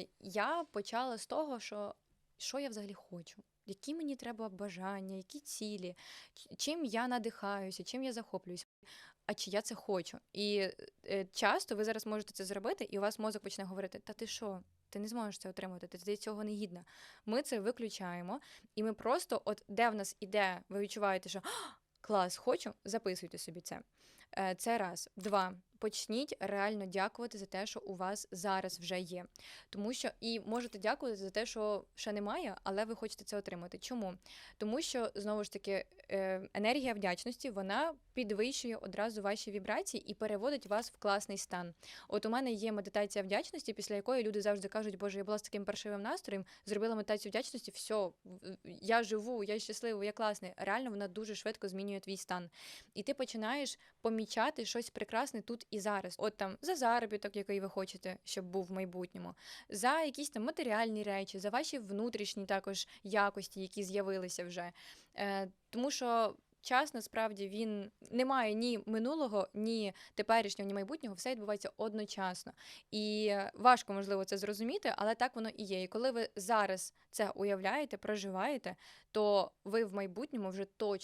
Е, я почала з того, що, що я взагалі хочу. Які мені треба бажання, які цілі, чим я надихаюся, чим я захоплююсь, а чи я це хочу. І е, часто ви зараз можете це зробити, і у вас мозок почне говорити: Та ти що? Ти не зможеш це отримати, ти цього не гідна. Ми це виключаємо, і ми просто, от де в нас іде, ви відчуваєте, що клас, хочу, записуйте собі це. Е, Це раз. Два. Почніть реально дякувати за те, що у вас зараз вже є. Тому що і можете дякувати за те, що ще немає, але ви хочете це отримати. Чому? Тому що знову ж таки е, енергія вдячності вона підвищує одразу ваші вібрації і переводить вас в класний стан. От у мене є медитація вдячності, після якої люди завжди кажуть, Боже, я була з таким паршивим настроєм, зробила медитацію вдячності, все, я живу, я щаслива, я класний. Реально вона дуже швидко змінює твій стан. І ти починаєш помічати щось прекрасне тут і зараз. От там за заробіток, який ви хочете, щоб був в майбутньому, за якісь там матеріальні речі, за ваші внутрішні також якості, які з'явилися вже. Е, тому що. Час насправді він не має ні минулого, ні теперішнього, ні майбутнього, все відбувається одночасно. І важко, можливо, це зрозуміти, але так воно і є. І коли ви зараз це уявляєте, проживаєте, то ви в майбутньому вже точно